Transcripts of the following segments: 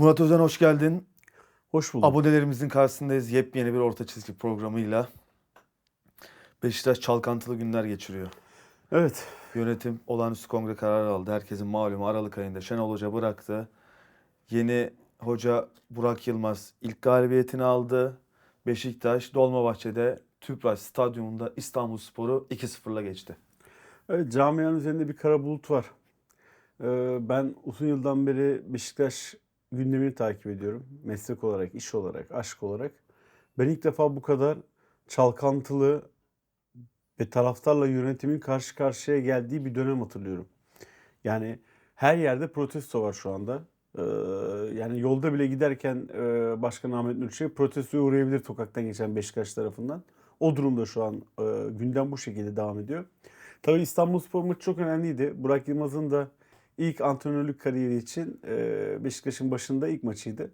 Murat Özen hoş geldin. Hoş bulduk. Abonelerimizin karşısındayız yepyeni bir orta çizgi programıyla. Beşiktaş çalkantılı günler geçiriyor. Evet. Yönetim olağanüstü kongre kararı aldı. Herkesin malumu Aralık ayında Şenol Hoca bıraktı. Yeni hoca Burak Yılmaz ilk galibiyetini aldı. Beşiktaş Dolmabahçe'de Tüpraş Stadyumunda İstanbulspor'u 2-0'la geçti. Evet camianın üzerinde bir kara bulut var. Ee, ben uzun yıldan beri Beşiktaş gündemini takip ediyorum. Meslek olarak, iş olarak, aşk olarak. Ben ilk defa bu kadar çalkantılı ve taraftarla yönetimin karşı karşıya geldiği bir dönem hatırlıyorum. Yani her yerde protesto var şu anda. Ee, yani yolda bile giderken e, Başkan Ahmet Nur Çebi protestoya uğrayabilir sokaktan geçen Beşiktaş tarafından. O durumda şu an e, gündem bu şekilde devam ediyor. Tabii İstanbulspor maçı çok önemliydi. Burak Yılmaz'ın da ilk antrenörlük kariyeri için e, Beşiktaş'ın başında ilk maçıydı.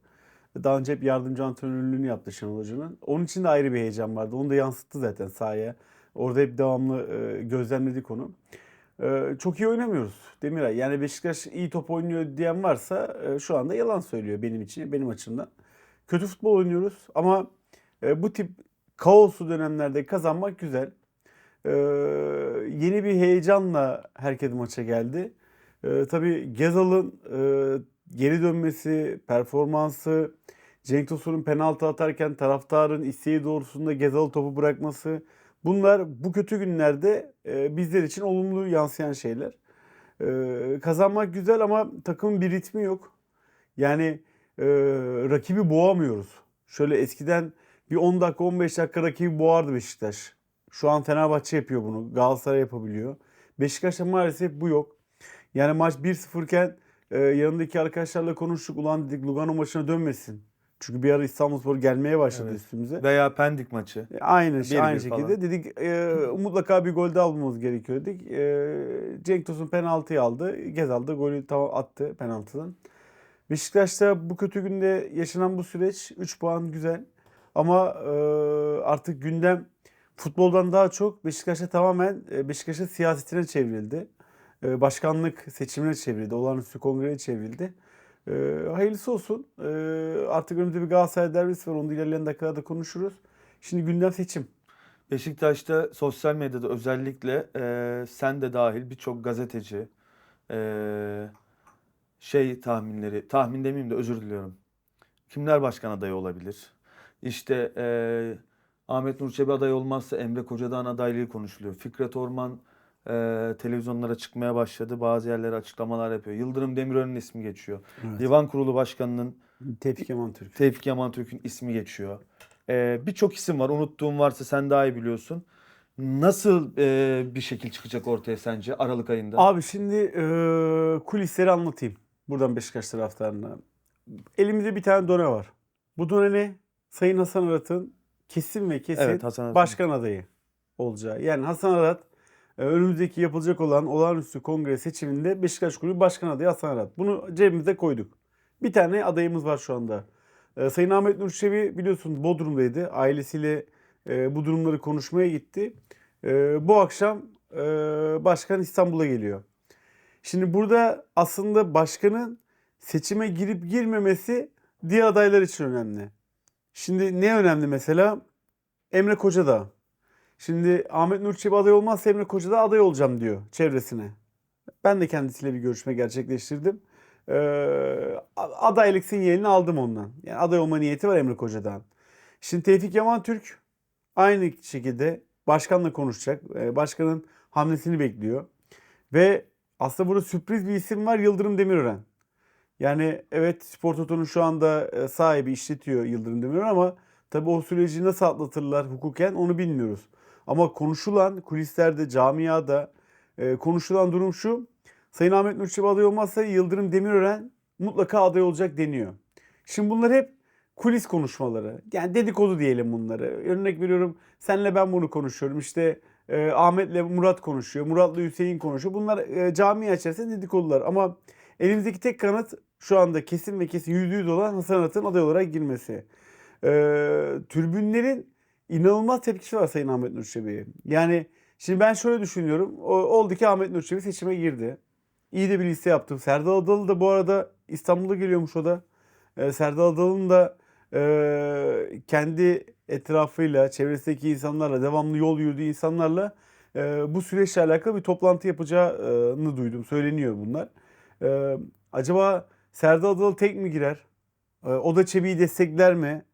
Daha önce hep yardımcı antrenörlüğünü yaptı Şenol Hoca'nın. Onun için de ayrı bir heyecan vardı. Onu da yansıttı zaten sahaya. Orada hep devamlı e, gözlemledik onu. E, çok iyi oynamıyoruz Demiray. Yani Beşiktaş iyi top oynuyor diyen varsa e, şu anda yalan söylüyor benim için, benim açımdan. Kötü futbol oynuyoruz ama e, bu tip kaoslu dönemlerde kazanmak güzel. Ee, yeni bir heyecanla herkes maça geldi. Ee, tabii Gezal'ın e, geri dönmesi, performansı, Cenk Tosun'un penaltı atarken taraftarın isteği doğrusunda Gezal'ı topu bırakması. Bunlar bu kötü günlerde e, bizler için olumlu yansıyan şeyler. Ee, kazanmak güzel ama takımın bir ritmi yok. Yani e, rakibi boğamıyoruz. Şöyle eskiden bir 10 dakika 15 dakika rakibi boğardı Beşiktaş. Şu an Fenerbahçe yapıyor bunu. Galatasaray yapabiliyor. Beşiktaş'ta maalesef bu yok. Yani maç 1-0 iken e, yanındaki arkadaşlarla konuştuk. Ulan dedik Lugano maçına dönmesin. Çünkü bir ara İstanbulspor gelmeye başladı Evet. üstümüze. Veya Pendik maçı. E, Aynı şey, Bir aynı bir şekilde falan. dedik e, mutlaka bir gol de almamız gerekiyor dedik. E, Cenk Tosun penaltıyı aldı. Gezal da golü tam attı penaltıdan. Beşiktaş'ta bu kötü günde yaşanan bu süreç 3 puan güzel. Ama e, artık gündem futboldan daha çok Beşiktaş'a tamamen e, Beşiktaş'ın siyasetine çevrildi. E, başkanlık seçimine çevrildi. Olağanüstü kongreye çevrildi. E, hayırlısı olsun. E, artık önümüzde bir Galatasaray derbisi var. Onu da ilerleyen dakikalarda konuşuruz. Şimdi gündem seçim. Beşiktaş'ta sosyal medyada özellikle e, sen de dahil birçok gazeteci e, şey tahminleri, tahmin demeyeyim de özür diliyorum. Kimler başkan adayı olabilir? İşte e, Ahmet Nur Çebi aday olmazsa Emre Kocadağ'ın adaylığı konuşuluyor. Fikret Orman e, televizyonlara çıkmaya başladı. Bazı yerlere açıklamalar yapıyor. Yıldırım Demirören'in ismi geçiyor. Evet. Divan Kurulu Başkanı'nın Tevfik Yaman Türk. Tevfik Yaman Türk'ün ismi geçiyor. Ee, Birçok isim var. Unuttuğum varsa sen daha iyi biliyorsun. Nasıl e, bir şekil çıkacak ortaya sence Aralık ayında? Abi şimdi e, kulisleri anlatayım. Buradan Beşiktaş taraftarına. Elimizde bir tane done var. Bu done ne? Sayın Hasan Arat'ın kesin ve kesin Evet, Hasan başkan adayı olacağı. Yani Hasan Arat e, önümüzdeki yapılacak olan olağanüstü kongre seçiminde Beşiktaş Kulübü Başkan adayı Hasan Arat. Bunu cebimize koyduk. Bir tane adayımız var şu anda. E, Sayın Ahmet Nur Çebi biliyorsun Bodrum'daydı. Ailesiyle e, bu durumları konuşmaya gitti. E, bu akşam e, başkan İstanbul'a geliyor. Şimdi burada aslında başkanın seçime girip girmemesi diğer adaylar için önemli. Şimdi ne önemli mesela? Emre Kocadağ. Şimdi Ahmet Nur Çebi aday olmazsa Emre Kocadağ aday olacağım diyor çevresine. Ben de kendisiyle bir görüşme gerçekleştirdim. Ee, adaylık sinyalini aldım ondan. Yani aday olma niyeti var Emre Kocadağ'ın. Şimdi Tevfik Yaman Türk aynı şekilde başkanla konuşacak. Ee, başkanın hamlesini bekliyor. Ve aslında burada sürpriz bir isim var Yıldırım Demirören. Yani evet Spor Toto'nun şu anda e, sahibi işletiyor Yıldırım Demirören ama tabii o süreci nasıl atlatırlar hukuken onu bilmiyoruz. Ama konuşulan kulislerde, camiada e, konuşulan durum şu. Sayın Ahmet Nur Çebi aday olmazsa Yıldırım Demirören mutlaka aday olacak deniyor. Şimdi bunlar hep kulis konuşmaları. Yani dedikodu diyelim bunları. Örnek veriyorum senle ben bunu konuşuyorum. İşte e, Ahmet'le Murat konuşuyor. Murat'la Hüseyin konuşuyor. Bunlar e, cami içerisinde dedikodular. Ama elimizdeki tek kanıt şu anda kesin ve kesin yüzde yüz olan Hasan Arat'ın aday olarak girmesi. E, türbünlerin inanılmaz tepkisi var Sayın Ahmet Nur Çebi'ye. Yani şimdi ben şöyle düşünüyorum. O, oldu ki Ahmet Nur Çebi seçime girdi. İyi de bir liste yaptım. Serdar Adalı da bu arada İstanbul'a geliyormuş o da. e, Serdal Adalı'nın da e, kendi etrafıyla, çevresindeki insanlarla, devamlı yol yürüdüğü insanlarla e, bu süreçle alakalı bir toplantı yapacağını duydum. Söyleniyor bunlar. E, acaba Serdal Adalı tek mi girer? E, o da Çebi'yi destekler mi?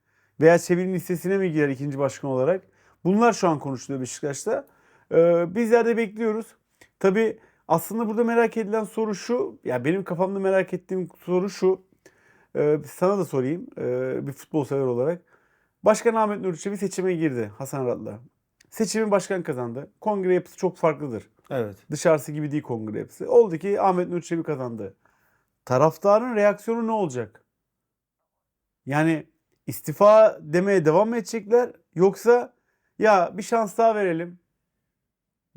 Veya Çebi'nin listesine mi girer ikinci başkan olarak? Bunlar şu an konuşuluyor Beşiktaş'ta. E, bizler de bekliyoruz. Tabii aslında burada merak edilen soru şu. Ya benim kafamda merak ettiğim soru şu. E, sana da sorayım e, bir futbol sever olarak. Başkan Ahmet Nur Çebi seçime girdi Hasan Arat'la. Seçimi başkan kazandı. Kongre yapısı çok farklıdır. Evet. Dışarısı gibi değil kongre yapısı. Oldu ki Ahmet Nur Çebi kazandı. Taraftarın reaksiyonu ne olacak? Yani istifa demeye devam mı edecekler yoksa ya bir şans daha verelim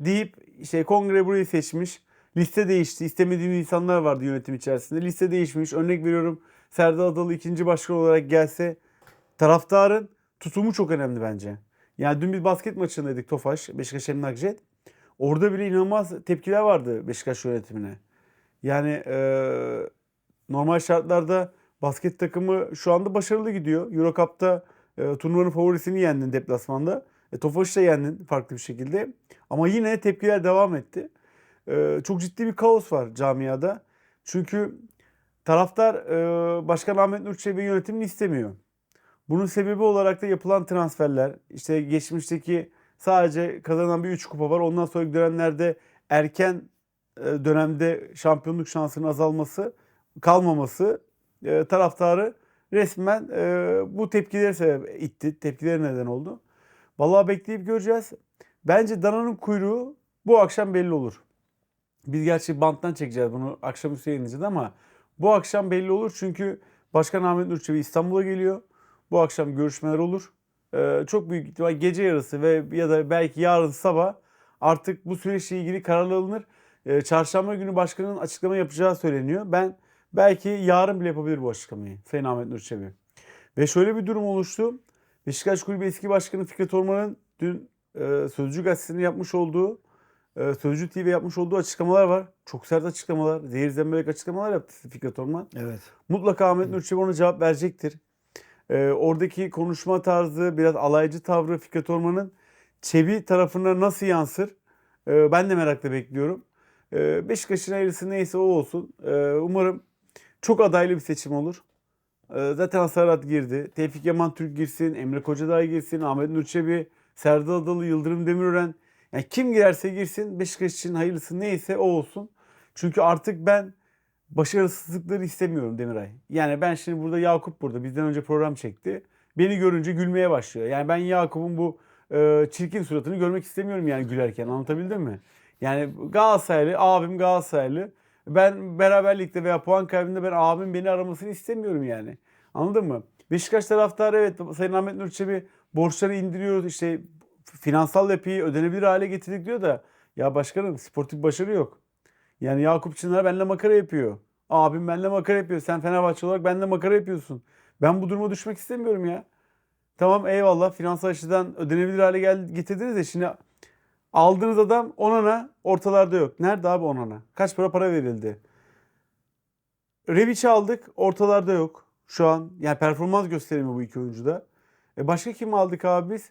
deyip işte kongre burayı seçmiş. Liste değişti. İstemediğimiz insanlar vardı yönetim içerisinde. Liste değişmiş. Örnek veriyorum Serdar Adalı ikinci başkan olarak gelse taraftarın tutumu çok önemli bence. Yani dün bir basket maçındaydık Tofaş, Beşiktaş Emlakjet. Orada bile inanılmaz tepkiler vardı Beşiktaş yönetimine. Yani eee, normal şartlarda basket takımı şu anda başarılı gidiyor. Euro Cup'ta eee, turnuvanın favorisini yendin deplasmanda. E, Tofaş'ı da yendin farklı bir şekilde. Ama yine tepkiler devam etti. Eee, çok ciddi bir kaos var camiada. Çünkü taraftar eee, Başkan Ahmet Nur Çebi yönetimini istemiyor. Bunun sebebi olarak da yapılan transferler, işte geçmişteki sadece kazanan bir 3 kupa var. Ondan sonraki dönemlerde erken e, dönemde şampiyonluk şansının azalması, kalmaması e, taraftarı resmen e, bu tepkileri sebep itti. Tepkileri neden oldu. Vallahi bekleyip göreceğiz. Bence dananın kuyruğu bu akşam belli olur. Biz gerçi banttan çekeceğiz bunu akşamüstü yayınlayacağız ama bu akşam belli olur çünkü Başkan Ahmet Nur Çebi İstanbul'a geliyor. Bu akşam görüşmeler olur. Ee, çok büyük ihtimal gece yarısı ve ya da belki yarın sabah artık bu süreçle ilgili karar alınır. Ee, çarşamba günü başkanın açıklama yapacağı söyleniyor. Ben belki yarın bile yapabilir bu açıklamayı Sayın Ahmet Nur Çebi. Ve şöyle bir durum oluştu. Beşiktaş Kulübü eski başkanı Fikret Orman'ın dün e, Sözcü Gazetesi'nin yapmış olduğu e, Sözcü TV yapmış olduğu açıklamalar var. Çok sert açıklamalar. Zehir zemberek açıklamalar yaptı Fikret Orman. Evet. Mutlaka Ahmet Nur Çebi ona cevap verecektir. Ee, oradaki konuşma tarzı, biraz alaycı tavrı Fikret Orman'ın Çebi tarafına nasıl yansır? Ee, ben de merakla bekliyorum. Ee, Beşiktaş'ın hayırlısı neyse o olsun. Ee, umarım çok adaylı bir seçim olur. Ee, zaten Hasarat girdi. Tevfik Yaman Türk girsin, Emre Kocadağ girsin, Ahmet Nur Çebi, Serdar Adalı, Yıldırım Demirören. Yani kim girerse girsin Beşiktaş için hayırlısı neyse o olsun. Çünkü artık ben başarısızlıkları istemiyorum Demiray. Yani ben şimdi burada Yakup burada bizden önce program çekti. Beni görünce gülmeye başlıyor. Yani ben Yakup'un bu e, çirkin suratını görmek istemiyorum yani gülerken anlatabildim mi? Yani Galatasaraylı, abim Galatasaraylı. Ben beraberlikte veya puan kaybında ben abim beni aramasını istemiyorum yani. Anladın mı? Beşiktaş taraftarı evet Sayın Ahmet Nur Çebi borçları indiriyoruz işte finansal yapıyı ödenebilir hale getirdik diyor da ya başkanım sportif başarı yok. Yani Yakup Çınar benimle makara yapıyor. Abim benimle makara yapıyor. Sen Fenerbahçe olarak benimle makara yapıyorsun. Ben bu duruma düşmek istemiyorum ya. Tamam eyvallah finansal açıdan ödenebilir hale gel getirdiniz de şimdi aldığınız adam Onana ortalarda yok. Nerede abi Onana? Kaç para para verildi? Revic'i aldık ortalarda yok şu an. Yani performans gösterimi bu iki oyuncuda. E başka kim aldık abi biz?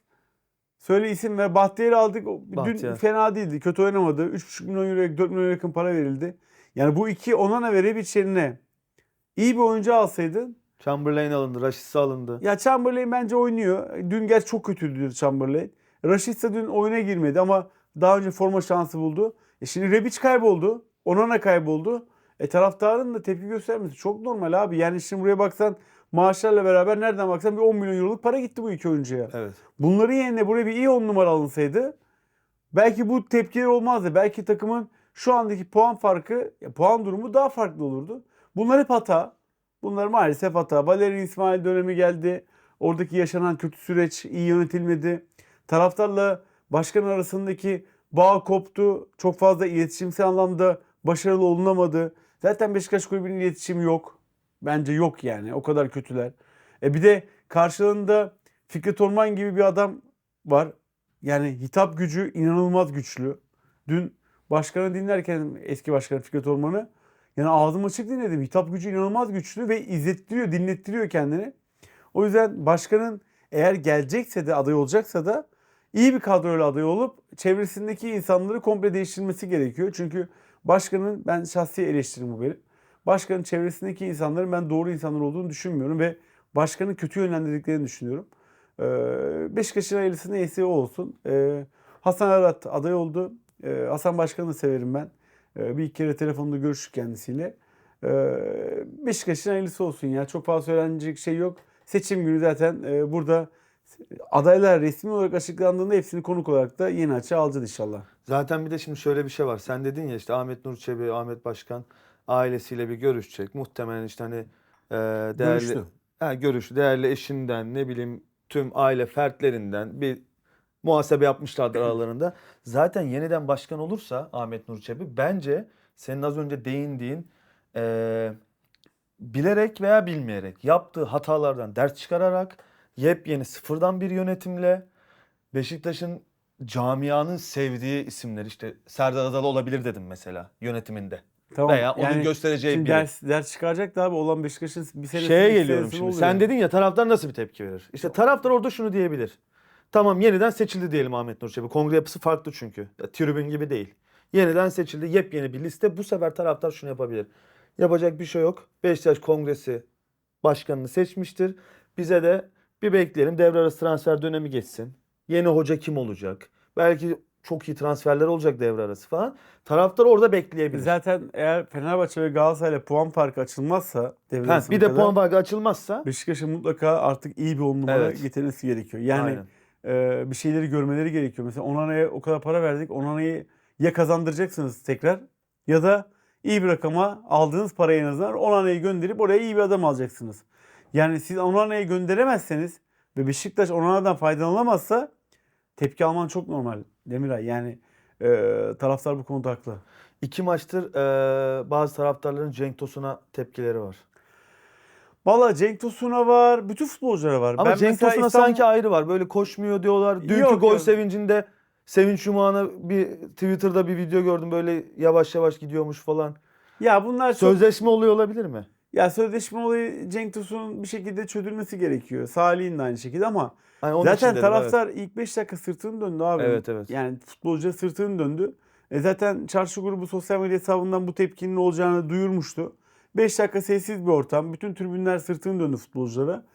Söyle isim ver. Bahtiyar'ı aldık. O Dün Bahtiyar. fena değildi. Kötü oynamadı. 3,5 milyon euro, 4 milyon yakın para verildi. Yani bu iki Onana ve Rebic yerine iyi bir oyuncu alsaydın. Chamberlain alındı, Rashica alındı. Ya Chamberlain bence oynuyor. Dün gerçi çok kötüydü Chamberlain. Rashica dün oyuna girmedi ama daha önce forma şansı buldu. E şimdi Rebic kayboldu. Onana kayboldu. E taraftarın da tepki göstermesi çok normal abi. Yani şimdi buraya baksan maaşlarla beraber nereden baksan bir 10 milyon euroluk para gitti bu iki oyuncuya. Evet. Bunların yerine buraya bir iyi 10 numara alınsaydı belki bu tepkiler olmazdı. Belki takımın şu andaki puan farkı, puan durumu daha farklı olurdu. Bunlar hep hata. Bunlar maalesef hata. Valerian İsmail dönemi geldi. Oradaki yaşanan kötü süreç iyi yönetilmedi. Taraftarla başkan arasındaki bağ koptu. Çok fazla iletişimsel anlamda başarılı olunamadı. Zaten Beşiktaş kulübünün iletişimi yok. Bence yok yani. O kadar kötüler. E bir de karşılığında Fikret Orman gibi bir adam var. Yani hitap gücü inanılmaz güçlü. Dün başkanı dinlerken eski başkan Fikret Orman'ı Yani ağzım açık dinledim. Hitap gücü inanılmaz güçlü ve izlettiriyor, dinlettiriyor kendini. O yüzden başkanın eğer gelecekse de aday olacaksa da iyi bir kadroyla aday olup çevresindeki insanları komple değiştirmesi gerekiyor. Çünkü başkanın ben şahsi eleştirim bu benim. Başkanın çevresindeki insanların ben doğru insanlar olduğunu düşünmüyorum ve başkanı kötü yönlendirdiklerini düşünüyorum. Ee, Beşiktaş'ın hayırlısı neyse o olsun. Ee, Hasan Arat aday oldu. Ee, Hasan Başkan'ı severim ben. Ee, bir iki kere telefonda görüştük kendisiyle. Ee, Beşiktaş'ın hayırlısı olsun ya. Çok fazla söylenecek şey yok. Seçim günü zaten e, burada adaylar resmi olarak açıklandığında hepsini konuk olarak da yeni açığa alacağız inşallah. Zaten bir de şimdi şöyle bir şey var. Sen dedin ya işte Ahmet Nur Çebi, Ahmet Başkan ailesiyle bir görüşecek. Muhtemelen işte hani e, değerli Görüştü. Ha, görüştü. Değerli eşinden ne bileyim tüm aile fertlerinden bir muhasebe yapmışlardır aralarında. Zaten yeniden başkan olursa Ahmet Nur Çebi bence senin az önce değindiğin e, bilerek veya bilmeyerek yaptığı hatalardan ders çıkararak yepyeni sıfırdan bir yönetimle Beşiktaş'ın camianın sevdiği isimler işte Serdar Adalı olabilir dedim mesela yönetiminde. Tamam. Veya onun göstereceği biri. ders, ders çıkaracak da abi olan Beşiktaş'ın bir senesi Şeye geliyorum şimdi. oluyor. Sen dedin ya taraftar nasıl bir tepki verir? İşte taraftar orada şunu diyebilir. Tamam yeniden seçildi diyelim Ahmet Nur Çebi. Kongre yapısı farklı çünkü. Ya, tribün gibi değil. Yeniden seçildi. Yepyeni bir liste. Bu sefer taraftar şunu yapabilir. Yapacak bir şey yok. Beşiktaş Kongresi başkanını seçmiştir. Bize de bir bekleyelim. Devre arası transfer dönemi geçsin. Yeni hoca kim olacak? Belki çok iyi transferler olacak devre arası falan. Taraftar orada bekleyebilir. Zaten eğer Fenerbahçe ve Galatasaray'la puan farkı açılmazsa devre Ha, bir de kadar puan farkı açılmazsa Beşiktaş'ın mutlaka artık iyi bir on numara Evet. getirmesi gerekiyor. Yani Aynen. e, bir şeyleri görmeleri gerekiyor. Mesela Onana'ya o kadar para verdik. Onana'yı ya kazandıracaksınız tekrar ya da iyi bir rakama aldığınız parayı en azından Onana'yı gönderip oraya iyi bir adam alacaksınız. Yani siz Onana'yı gönderemezseniz ve Beşiktaş Onana'dan faydalanamazsa tepki alman çok normal Demiray. Yani e, taraftar bu konuda haklı. İki maçtır eee, bazı taraftarların Cenk Tosun'a tepkileri var. Valla Cenk Tosun'a var, bütün futbolculara var. Ama Cenk mesela Tosun'a İstanbul- sanki ayrı var. Böyle koşmuyor diyorlar. Dünkü Yok, gol yok. sevincinde Sevinç Yumağan'a bir Twitter'da bir video gördüm. Böyle yavaş yavaş gidiyormuş falan. ya bunlar çok Sözleşme oluyor olabilir mi? Ya sözleşme olayı Cenk Tosun'un bir şekilde çözülmesi gerekiyor. Salih'in de aynı şekilde ama Hani zaten dedim, taraftar ilk 5 dakika sırtını döndü abi. Evet, evet. Yani futbolcuya sırtını döndü. E zaten çarşı grubu sosyal medya hesabından bu tepkinin olacağını duyurmuştu. 5 dakika sessiz bir ortam. Bütün tribünler sırtını döndü futbolculara.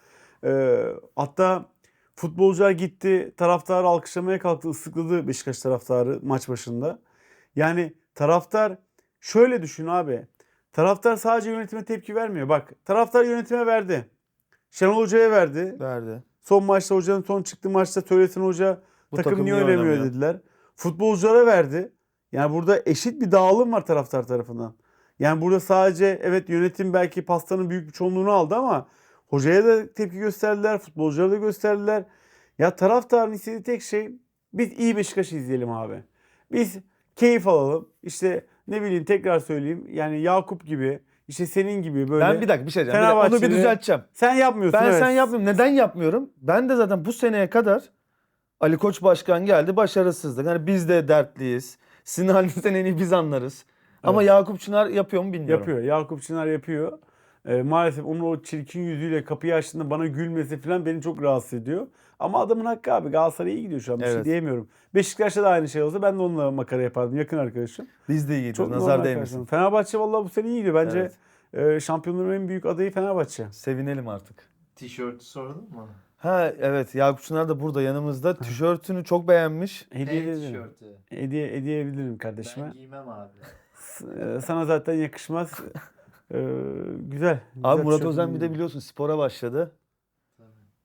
Ee, hatta futbolcular gitti taraftarı alkışlamaya kalktı. ıslıkladı Beşiktaş taraftarı maç başında. Yani taraftar şöyle düşün abi. Taraftar sadece yönetime tepki vermiyor. Bak taraftar yönetime verdi. Şenol Hoca'ya verdi. Verdi. Son maçta hocanın son çıktığı maçta söylesin hoca Bu takım, takım niye oynamıyor dediler. Futbolculara verdi. Yani burada eşit bir dağılım var taraftar tarafından. Yani burada sadece evet yönetim belki pastanın büyük bir çoğunluğunu aldı ama hocaya da tepki gösterdiler, futbolculara da gösterdiler. Ya taraftarın istediği tek şey biz iyi Beşiktaş izleyelim abi. Biz keyif alalım. İşte ne bileyim tekrar söyleyeyim. Yani Yakup gibi, işte senin gibi böyle. Ben bir dakika bir şey diyeceğim. Bir dakika, Onu bir Fenerbahçeli- düzelteceğim. Sen yapmıyorsun Ben evet. sen yapmıyorum. Neden yapmıyorum? Ben de zaten bu seneye kadar Ali Koç Başkan geldi başarısızlık. Hani biz de dertliyiz. Sizin halinizden en iyi biz anlarız. Ama. Yakup Çınar yapıyor mu bilmiyorum. Yapıyor. Yakup Çınar yapıyor. Ee, maalesef onun o çirkin yüzüyle kapıyı açtığında bana gülmesi falan beni çok rahatsız ediyor. Ama adamın hakkı abi. Galatasaray iyi gidiyor şu an. Bir şey Evet. diyemiyorum. Beşiktaş'ta da aynı şey olsa ben de onunla makara yapardım. Yakın arkadaşım. Biz de iyi Çok gidiyoruz. normal Nazar değmesin. karşıladım. Fenerbahçe vallahi bu sene iyi gidiyor. Bence Evet. e, şampiyonluğun en büyük adayı Fenerbahçe. Sevinelim artık. Tişörtü sordun mu? Ha evet Yakup Çınar da burada yanımızda. Tişörtünü çok beğenmiş. Hediye Ne ederim. tişörtü? Hediye, hediye edebilirim Ben kardeşime. giymem abi. S- e, Sana zaten yakışmaz. Ee, güzel. Abi güzel Murat Özen bir de biliyorsun spora başladı.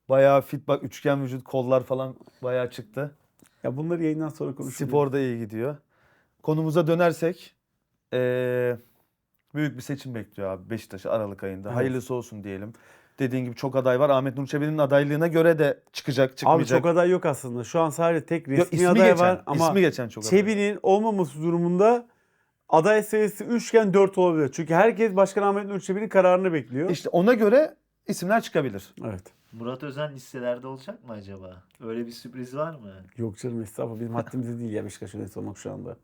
Bayağı fit bak üçgen vücut kollar falan bayağı çıktı. Ya bunları yayından sonra konuşuruz. Sporda iyi gidiyor. Konumuza dönersek eee, büyük bir seçim bekliyor abi Beşiktaş'ı Aralık ayında. Evet. Hayırlısı olsun diyelim. Dediğin gibi çok aday var. Ahmet Nur Çebi'nin adaylığına göre de çıkacak Abi çıkmayacak. çok aday yok aslında. Şu an sadece tek resmi Yok, ismi aday geçen, var ama ismi geçen çok aday. Çebi'nin olmaması durumunda aday sayısı 3 iken 4 olabilir. Çünkü herkes Başkan Ahmet Nur Çebi'nin kararını bekliyor. İşte ona göre isimler çıkabilir. Evet. Murat Özen listelerde olacak mı acaba? Öyle bir sürpriz var mı? Yok canım estağfurullah bizim haddimize değil ya Beşiktaş yönetisi olmak şu anda.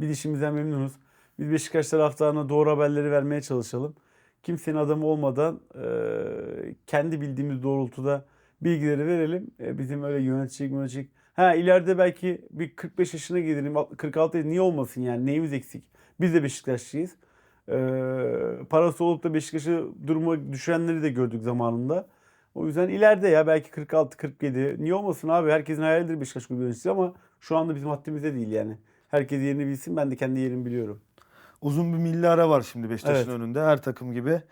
Biz işimizden memnunuz. Biz Beşiktaş taraftarına doğru haberleri vermeye çalışalım. Kimsenin adamı olmadan e, kendi bildiğimiz doğrultuda bilgileri verelim. E, bizim öyle yönetecek yönetecek. Ha ileride belki bir 45 yaşına gelirim, 46 yaşına niye olmasın yani neyimiz eksik? Biz de Beşiktaşlıyız. E, parası olup da Beşiktaş'ı duruma düşürenleri de gördük zamanında. O yüzden ileride ya belki 46-47 niye olmasın abi herkesin hayalidir Beşiktaş kulübü yöneticisi ama şu anda bizim haddimizde değil yani. Herkes yerini bilsin ben de kendi yerimi biliyorum. Uzun bir milli ara var şimdi Beşiktaş'ın Evet. önünde her takım gibi.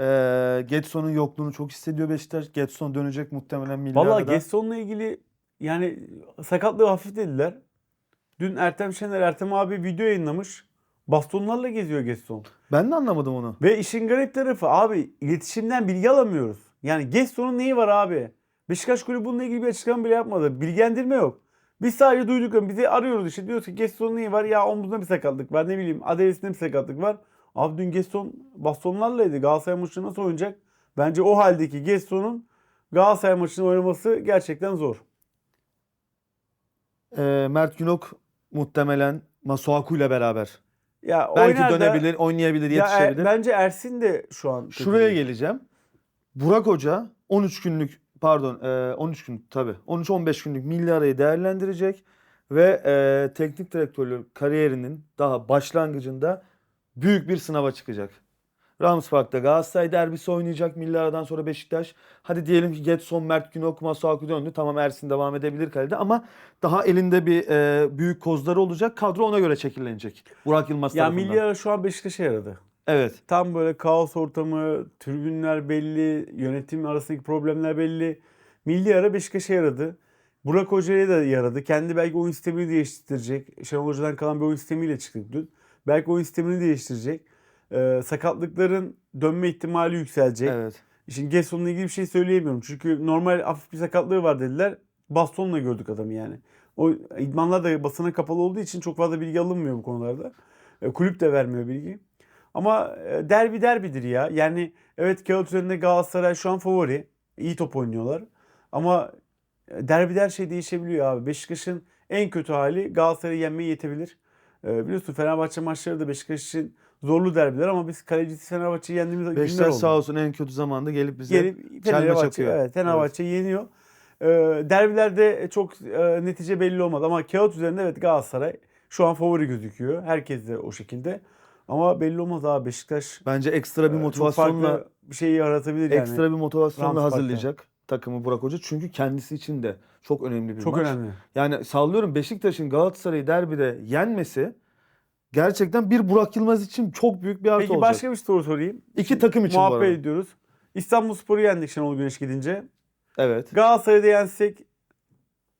Ee, Getson'un yokluğunu çok hissediyor Beşiktaş. Getson dönecek muhtemelen milli Valla arada. Gesson'la ilgili yani sakatlığı hafif dediler. Dün Ertem Şener, Ertem abi video yayınlamış. Bastonlarla geziyor Gesson. Ben de anlamadım onu. Ve işin garip tarafı abi iletişimden bilgi alamıyoruz. Yani Gesson'un neyi var abi? Beşiktaş kulübü bununla ilgili bir açıklama bile yapmadı. Bilgilendirme yok. Biz sadece duyduk. Bizi arıyoruz işte. Diyoruz ki Gesson'un neyi var? Ya omzunda bir sakatlık var. Ne bileyim adresinde bir sakatlık var. Abi dün Gesson bastonlarlaydı. Galatasaray maçı nasıl oynayacak? Bence o haldeki Gesson'un Galatasaray maçını oynaması gerçekten zor. Ee, Mert Günok muhtemelen Masuaku ile beraber. Ya Belki oynar da- dönebilir, oynayabilir, Ya er- yetişebilir. bence Ersin de şu an kötü Şuraya değil. geleceğim. Burak Hoca 13 günlük pardon e, 13 gün tabii 13-15 günlük milli arayı değerlendirecek ve e, teknik direktörlük kariyerinin daha başlangıcında büyük bir sınava çıkacak. Rams Park'ta Galatasaray derbisi oynayacak milli aradan sonra Beşiktaş. Hadi diyelim ki Getson, Mert Günok, Masuaku döndü. Tamam Ersin devam edebilir kalede ama daha elinde bir e, büyük kozları olacak. Kadro ona göre şekillenecek. Burak Yılmaz Ya tarafından. milli ara şu an Beşiktaş'a yaradı. Evet. Tam böyle kaos ortamı, tribünler belli, yönetim arasındaki problemler belli. Milli ara Beşiktaş'a yaradı. Burak Hoca'ya da yaradı. Kendi belki oyun sistemini değiştirecek. Şenol Hoca'dan kalan bir oyun sistemiyle çıktık dün. Belki oyun sistemini değiştirecek. Ee, sakatlıkların dönme ihtimali yükselecek. Evet. Şimdi Gesson'la ilgili bir şey söyleyemiyorum. Çünkü normal hafif bir sakatlığı var dediler. Bastonla gördük adamı yani. O idmanlar da basına kapalı olduğu için çok fazla bilgi alınmıyor bu konularda. E, kulüp de vermiyor bilgi. Ama e, derbi derbidir ya. Yani evet kağıt üzerinde Galatasaray şu an favori. İyi top oynuyorlar. Ama e, derbide her şey değişebiliyor abi. Beşiktaş'ın en kötü hali Galatasaray'ı yenmeye yetebilir. E, biliyorsun Fenerbahçe maçları da Beşiktaş için zorlu derbiler ama biz kalecisi Fenerbahçe'yi yendiğimiz günler Beşiktaş oldu. sağ olsun en kötü zamanda gelip bize Gelip Fenerbahçe, çakıyor. evet, Fenerbahçe yeniyor. Ee, derbilerde çok e, netice belli olmadı ama kağıt üzerinde evet Galatasaray şu an favori gözüküyor. Herkes de o şekilde. Ama belli olmaz abi Beşiktaş Bence ekstra bir e, motivasyonla bir şey yaratabilir yani. ekstra bir motivasyonla Rams Park'ta. Takımı Burak Hoca. Çünkü kendisi için de çok önemli bir çok maç. önemli. Yani sallıyorum Beşiktaş'ın Galatasaray'ı derbide yenmesi gerçekten bir Burak Yılmaz için çok büyük bir artı Peki olacak. başka bir soru sorayım. İki takım için bu Muhabbet arada. ediyoruz. İstanbulspor'u yendik Şenol Güneş gidince. Evet. Galatasaray'da yensek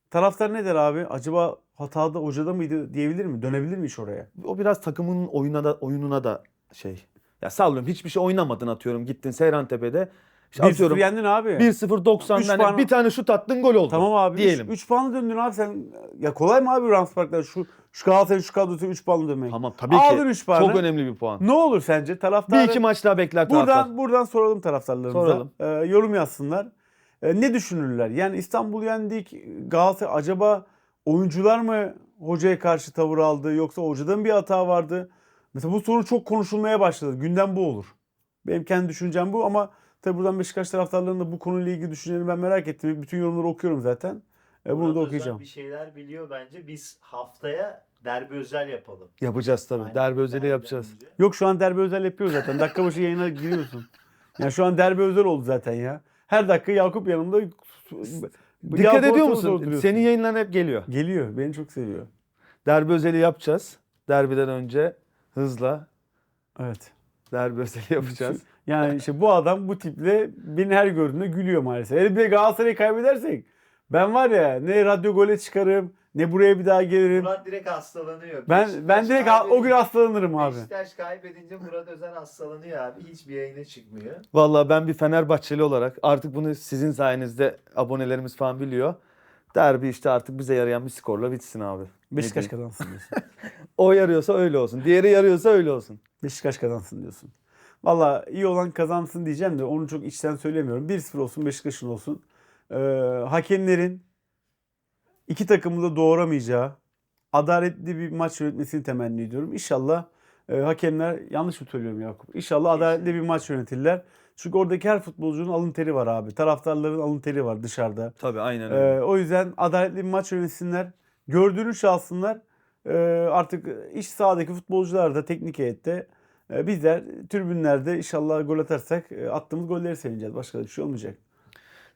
taraftar ne der abi? Acaba hatada hocada mıydı diyebilir mi? Dönebilir mi iş oraya? O biraz takımın oyuna da oyununa da şey. Ya sallıyorum hiçbir şey oynamadın atıyorum. Gittin Seyrantepe'de. İşte 1-0 atıyorum yendin abi. 1-0 Üç 90'dan puan- bir tane şut attın gol oldu. Tamam abi. Diyelim. 3 puanla döndün abi sen. Ya kolay mı abi Rams Park'ta şu şu Galatasaray'ın şu kadrosu 3 puanla dönmek? Tamam tabii Aldın ki. üç puanı. Çok önemli bir puan. Ne olur sence taraftar? Bir iki maç daha bekler taraftar. buradan buradan soralım taraftarlarımıza. Soralım. Ee, yorum yazsınlar. Ee, ne düşünürler? Yani İstanbul yendik. Galatasaray acaba oyuncular mı hocaya karşı tavır aldı yoksa hocadan bir hata vardı? Mesela bu soru çok konuşulmaya başladı. Gündem bu olur. Benim kendi düşüncem bu ama tabii buradan Beşiktaş taraftarlarının da bu konuyla ilgili düşüncelerini ben merak ettim. Bütün yorumları okuyorum zaten. Ee, bunu Murat da Özel okuyacağım. Bir şeyler biliyor bence. Biz haftaya derbi özel yapalım. Yapacağız tabii. Aynen. Derbi özeli Derbiden yapacağız. önce. Yok şu an derbi özel yapıyoruz zaten. Dakika başı yayına giriyorsun. Yani şu an derbi özel oldu zaten ya. Her dakika Yakup yanımda. Dikkat Yakup ediyor musun? Senin yayınların hep geliyor. Geliyor. Beni çok seviyor. Derbi özeli yapacağız. Derbiden önce hızla Evet. derbi özeli yapacağız. Yani işte bu adam bu tiple beni her gördüğünde gülüyor maalesef. Hele bir de Galatasaray'ı kaybedersek ben var ya ne radyo gole çıkarım ne buraya bir daha gelirim. Murat direkt hastalanıyor. Ben Beşiktaş ben direkt o gün hastalanırım abi. Beşiktaş kaybedince Murat Özen hastalanıyor abi. Hiçbir yayına çıkmıyor. Vallahi ben bir Fenerbahçeli olarak artık bunu sizin sayenizde abonelerimiz falan biliyor. Derbi işte artık bize yarayan bir skorla bitsin abi. Beşiktaş kazansın diyorsun. O yarıyorsa öyle olsun. Diğeri yarıyorsa öyle olsun. Beşiktaş kazansın diyorsun. Valla iyi olan kazansın diyeceğim de onu çok içten söylemiyorum. 1-0 olsun Beşiktaş'ın olsun. Ee, hakemlerin iki takımı da doğuramayacağı adaletli bir maç yönetmesini temenni ediyorum. İnşallah e, hakemler yanlış mı söylüyorum Yakup? İnşallah adaletli bir maç yönetirler. Çünkü oradaki her futbolcunun alın teri var abi. Taraftarların alın teri var dışarıda. Tabii aynen öyle. Ee, o yüzden adaletli bir maç yönetsinler. Gördüğünü çalsınlar. Ee, artık iş sahadaki futbolcular da teknik heyette bizler tribünlerde inşallah gol atarsak e, attığımız golleri sevineceğiz. Başka da bir şey olmayacak.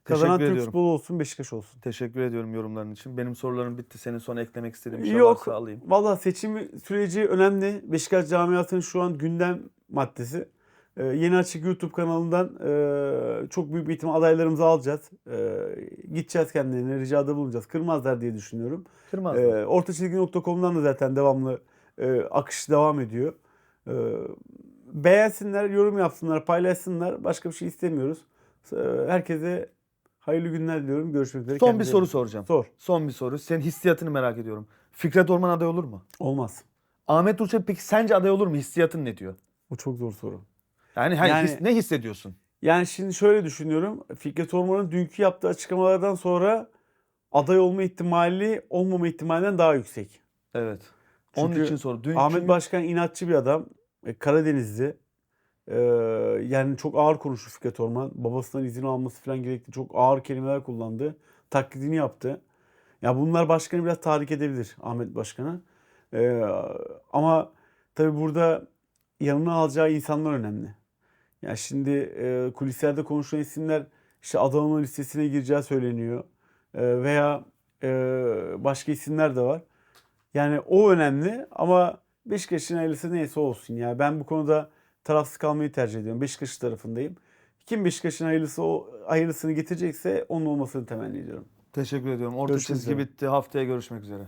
Kazanan Türk ediyorum. futbolu olsun, Beşiktaş olsun. Teşekkür ediyorum yorumların için. Benim sorularım bitti. Senin son eklemek istediğin bir şey Yok. varsa alayım. Valla seçim süreci önemli. Beşiktaş camiasının şu an gündem maddesi. Ee, yeni Açık YouTube kanalından e, çok büyük bir ihtimal adaylarımızı alacağız. Ee, gideceğiz kendilerine, ricada bulunacağız. Kırmazlar diye düşünüyorum. Kırmaz. Ee, ortaçizgi.com'dan da zaten devamlı e, akış devam ediyor. Ee, beğensinler, yorum yapsınlar, paylaşsınlar. Başka bir şey istemiyoruz. Ee, herkese hayırlı günler diliyorum. Görüşmek üzere. Son bir Kendinize iyi soru soracağım. Sor. Son bir soru. Senin hissiyatını merak ediyorum. Fikret Orman aday olur mu? Olmaz. Ahmet Uçak peki sence aday olur mu? Hissiyatın ne diyor? Bu çok zor soru. Yani, hani Yani- his- ne hissediyorsun? Yani şimdi şöyle düşünüyorum. Fikret Orman'ın dünkü yaptığı açıklamalardan sonra aday olma ihtimali olmama ihtimalinden daha yüksek. Evet. Onun için soru. Dün Ahmet Başkan inatçı bir adam. E, Karadenizli. E, yani çok ağır konuştu Fikret Orman. Babasından izin alması falan gerekti. Çok ağır kelimeler kullandı. Taklidini yaptı. Ya bunlar başkanı biraz tahrik edebilir Ahmet Başkan'a. E, ama tabii burada yanına alacağı insanlar önemli. Ya şimdi e, kulislerde konuşulan isimler işte adamın listesine gireceği söyleniyor. E, veya e, başka isimler de var. Yani o önemli ama Beşiktaş'ın hayırlısı neyse olsun ya. Ben bu konuda tarafsız kalmayı tercih ediyorum. Beşiktaş tarafındayım. Kim Beşiktaş'ın hayırlısı o hayırlısını getirecekse onun olmasını temenni ediyorum. Teşekkür ediyorum. Orta Görüşmek çizgi üzere. bitti. Haftaya görüşmek üzere.